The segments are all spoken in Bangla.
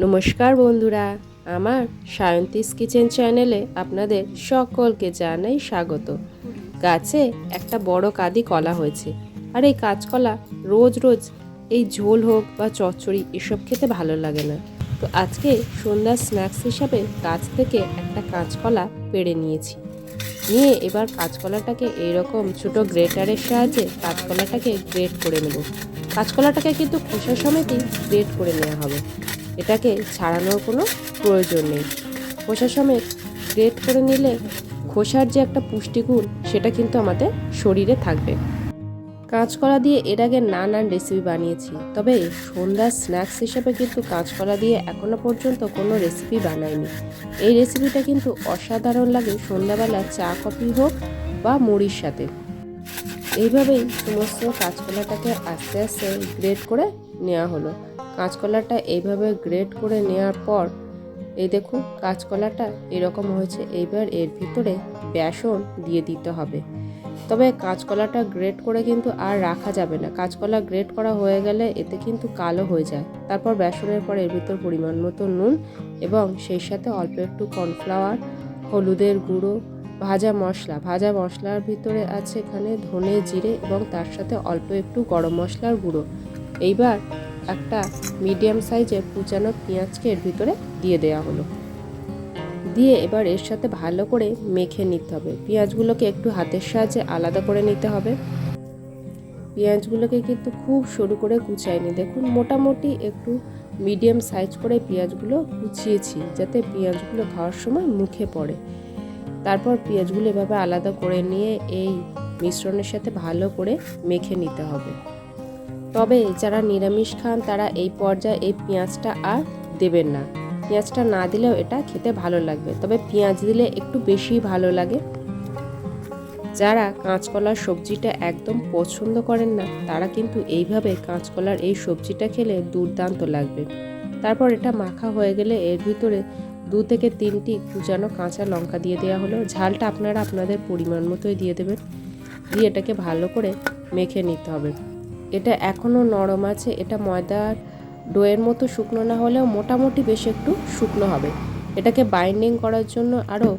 নমস্কার বন্ধুরা, আমার সায়ন্তিস কিচেন চ্যানেলে আপনাদের সকলকে জানাই স্বাগত। গাছে একটা বড় কাদি কলা হয়েছে, আর এই কাঁচকলা রোজ রোজ এই ঝোল হোক বা চচ্চড়ি এসব খেতে ভালো লাগে না। তো আজকে সন্ধ্যার স্ন্যাক্স হিসাবে গাছ থেকে একটা কাঁচকলা পেড়ে নিয়েছি। নিয়ে এবার কাঁচকলাটাকে এইরকম ছোট গ্রেটারের সাহায্যে কাঁচকলাটাকে গ্রেট করে নেব। কাঁচকলাটাকে কিন্তু খোসা সমেতই গ্রেট করে নেওয়া হবে। এটাকে ছাড়ানোর কোনো প্রয়োজন নেই। খোসা সমেত গ্রেট করে নিলে খোসার যে একটা পুষ্টিগুণ, সেটা কিন্তু আমাদের শরীরে থাকবে। কাঁচকলা দিয়ে এর আগে নানান রেসিপি বানিয়েছি, তবে সন্ধ্যার স্ন্যাক্স হিসেবে কিন্তু কাঁচকলা দিয়ে এখনও পর্যন্ত কোনো রেসিপি বানাইনি। এই রেসিপিটা কিন্তু অসাধারণ লাগে সন্ধ্যাবেলা চা, কফি হোক বা মুড়ির সাথে। এইভাবেই সমস্ত কাঁচকলাটাকে আস্তে আস্তে গ্রেট করে নেওয়া হলো। কাঁচকলাটা এইভাবে গ্রেট করে নেওয়ার পর, এই দেখুন কাঁচকলাটা এরকম হয়েছে। এইবার এর ভিতরে বেসন দিয়ে দিতে হবে। তবে কাঁচকলাটা গ্রেট করে কিন্তু আর রাখা যাবে না। কাঁচকলা গ্রেট করা হয়ে গেলে এতে কিন্তু কালো হয়ে যায়। তারপর বেসনের পর এর ভিতর পরিমাণ মতো নুন এবং সেই সাথে অল্প একটু কর্নফ্লাওয়ার, হলুদের গুঁড়ো, ভাজা মশলা। ভাজা মশলার ভিতরে আছে এখানে ধনে জিরে এবং তার সাথে অল্প একটু গরম মশলার গুঁড়ো। এইবার একটা মিডিয়াম সাইজের কুচানো পেঁয়াজকে এর ভিতরে দিয়ে দেওয়া হলো। দিয়ে এবার এর সাথে ভালো করে মেখে নিতে হবে। পেঁয়াজগুলোকে একটু হাতের সাহায্যে আলাদা করে নিতে হবে। পেঁয়াজগুলোকে কিন্তু খুব সরু করে কুচাইনি দেখুন, মোটামুটি একটু মিডিয়াম সাইজ করে পেঁয়াজগুলো কুচিয়েছি, যাতে পেঁয়াজগুলো খাওয়ার সময় মুখে পড়ে। তারপর পেঁয়াজগুলো এভাবে আলাদা করে নিয়ে এই মিশ্রণের সাথে ভালো করে মেখে নিতে হবে। তবে যারা নিরামিষ খান, তারা এই পর্যায়ে এই পেঁয়াজটা আর দেবেন না। পেঁয়াজটা না দিলেও এটা খেতে ভালো লাগবে। তবে পেঁয়াজ দিলে একটু বেশি ভালো লাগে। যারা কাঁচকলার সবজিটা একদম পছন্দ করেন না, তারা কিন্তু এইভাবে কাঁচকলার এই সবজিটা খেলে দুর্দান্ত লাগবে। তারপর এটা মাখা হয়ে গেলে এর ভিতরে দু থেকে তিনটি কুচানো কাঁচা লঙ্কা দিয়ে দেওয়া হলো। ঝালটা আপনারা আপনাদের পরিমাণ মতোই দিয়ে দেবেন। দিয়ে এটাকে ভালো করে মেখে নিতে হবে। এটা এখনও নরম আছে, এটা ময়দার ডোয়ের মতো শুকনো না হলেও মোটামুটি বেশ একটু শুকনো হবে। এটাকে বাইন্ডিং করার জন্য আরও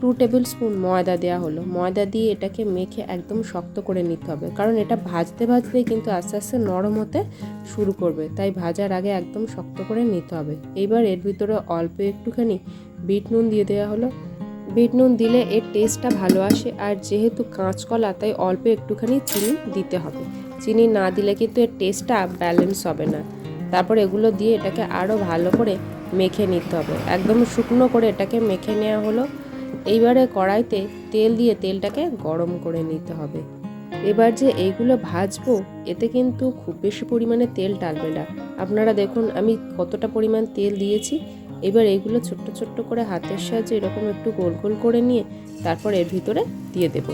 টু টেবিল স্পুন ময়দা দেওয়া হলো। ময়দা দিয়ে এটাকে মেখে একদম শক্ত করে নিতে হবে, কারণ এটা ভাজতে ভাজতেই কিন্তু আস্তে আস্তে নরম হতে শুরু করবে, তাই ভাজার আগে একদম শক্ত করে নিতে হবে। এইবার এর ভিতরে অল্প একটুখানি বিট নুন দিয়ে দেওয়া হলো। বিট নুন দিলে এর টেস্টটা ভালো আসে, আর যেহেতু কাঁচকলা, তাই অল্প একটুখানি চিনি দিতে হবে। চিনি না দিলে কিন্তু এর টেস্টটা ব্যালেন্স হবে না। তারপর এগুলো দিয়ে এটাকে আরও ভালো করে মেখে নিতে হবে। একদম শুকনো করে এটাকে মেখে নেওয়া হলো। এইবারে কড়াইতে তেল দিয়ে তেলটাকে গরম করে নিতে হবে। এবার যে এইগুলো ভাজবো, এতে কিন্তু খুব বেশি পরিমাণে তেল টালবে না। আপনারা দেখুন, আমি কতটা পরিমাণ তেল দিয়েছি। এবার এইগুলো ছোট্ট ছোট্ট করে হাতের সাহায্যে এরকম একটু গোল গোল করে নিয়ে তারপর এর ভিতরে দিয়ে দেব।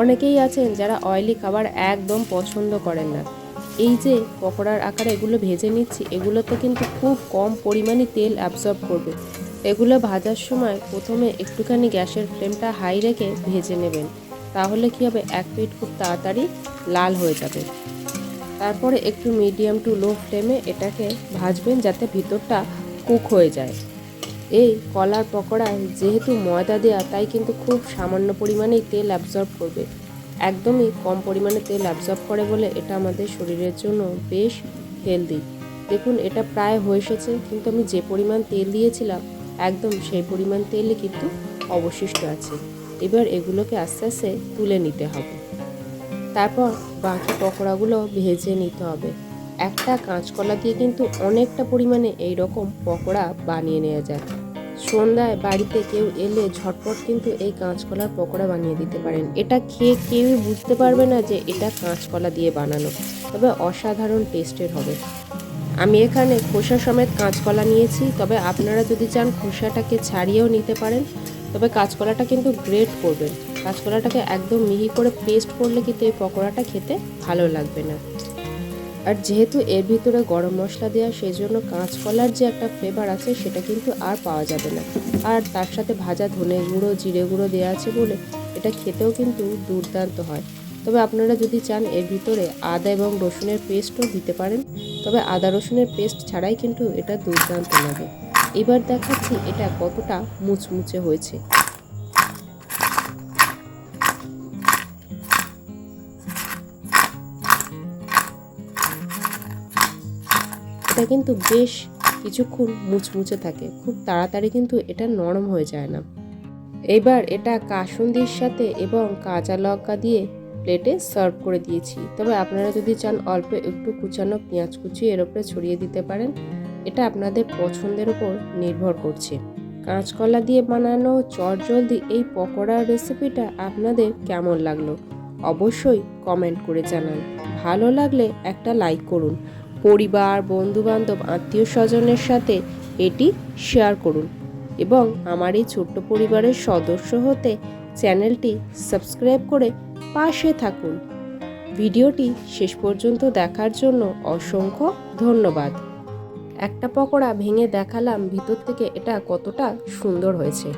অনেকেই আছেন যারা অয়েলি খাবার একদম পছন্দ করেন না। এই যে পকোড়ার আকারে এগুলো ভেজে নিচ্ছি, এগুলোতে কিন্তু খুব কম পরিমাণে তেল অ্যাবজর্ব করবে। এগুলো ভাজার সময় প্রথমে একটুখানি গ্যাসের ফ্লেমটা হাই রেখে ভেজে নেবেন। তাহলে কী হবে? এক পিঠ খুব তাড়াতাড়ি লাল হয়ে যাবে। তারপরে একটু মিডিয়াম টু লো ফ্লেমে এটাকে ভাজবেন যাতে ভিতরটা কুক হয়ে যায়। এই কলার পকোড়ায় যেহেতু ময়দা দেওয়া তাই কিন্তু খুব সামান্য পরিমাণেই তেল অ্যাবজর্ব করবে। একদমই কম পরিমাণে তেল অ্যাবজর্ব করে বলে এটা আমাদের শরীরের জন্য বেশ হেলদি দেখুন, এটা প্রায় হয়ে এসেছে, কিন্তু আমি যে পরিমাণ তেল দিয়েছিলাম, একদম সেই পরিমাণ তেলই কিন্তু অবশিষ্ট আছে। এবার এগুলোকে আস্তে আস্তে তুলে নিতে হবে। তারপর বাকি পকোড়াগুলো ভেজে নিতে হবে। একটা কাঁচকলা দিয়ে কিন্তু অনেকটা পরিমাণে এই রকম পকোড়া বানিয়ে নেওয়া যায়। সন্ধ্যায় বাড়িতে কেউ এলে ঝটপট কিন্তু এই কাঁচকলার পকোড়া বানিয়ে দিতে পারেন। এটা খেয়ে কেউই বুঝতে পারবে না যে এটা কাঁচকলা দিয়ে বানানো। তবে অসাধারণ টেস্টের হবে। আমি এখানে খোসা সমেত কাঁচকলা নিয়েছি। তবে আপনারা যদি চান খোসাটাকে ছাড়িয়েও নিতে পারেন, তবে কাঁচকলাটা কিন্তু গ্রেট করবেন। কাঁচকলাটাকে একদম মিহি করে পেস্ট করলে কিন্তু এই পকোড়াটা খেতে ভালো লাগবে না। আর যেহেতু এর ভিতরে গরম মশলা দেওয়া সেই জন্য কাঁচকলার যে একটা ফ্লেভার আছে, সেটা কিন্তু আর পাওয়া যাবে না। আর তার সাথে ভাজা ধনে গুঁড়ো, জিরে গুঁড়ো দেওয়া আছে বলে, এটা খেতেও কিন্তু দুর্দান্ত হয়। তবে আপনারা যদি চান এর ভিতরে আদা এবং রসুনের পেস্টও দিতে পারেন, তবে আদা রসুনের পেস্ট ছাড়াই কিন্তু এটা দুর্দান্ত লাগে। এবার দেখাচ্ছি এটা কতটা মুচমুচে হয়েছে। এটা কিন্তু বেশ কিছুক্ষণ মুচমুচে থাকে। খুব তাড়াতাড়ি কিন্তু এটা নরম হয়ে যায় না। এবার এটা কাসুন্দির সাথে এবং কাঁচা লঙ্কা দিয়ে প্লেটে সার্ভ করে দিয়েছি। তবে আপনারা যদি চান অল্প একটু কুচানো পেঁয়াজ কুচি এর উপরে ছড়িয়ে দিতে পারেন, এটা আপনাদের পছন্দের উপর নির্ভর করছে। কাঁচকলা দিয়ে বানানো চটজলদি এই পকোড়ার রেসিপিটা আপনাদের কেমন লাগল? অবশ্যই কমেন্ট করে জানান। ভালো লাগলে একটা লাইক করুন। পরিবার, বন্ধুবান্ধব আত্মীয় স্বজনের সাথে এটি শেয়ার করুন এবং আমার এই ছোট্ট পরিবারের সদস্য হতে চ্যানেলটি সাবস্ক্রাইব করে পাশে থাকুন। ভিডিওটি শেষ পর্যন্ত দেখার জন্য অসংখ্য ধন্যবাদ। একটা পকোড়া ভেঙে দেখালাম, ভিতর থেকে এটা কতটা সুন্দর হয়েছে।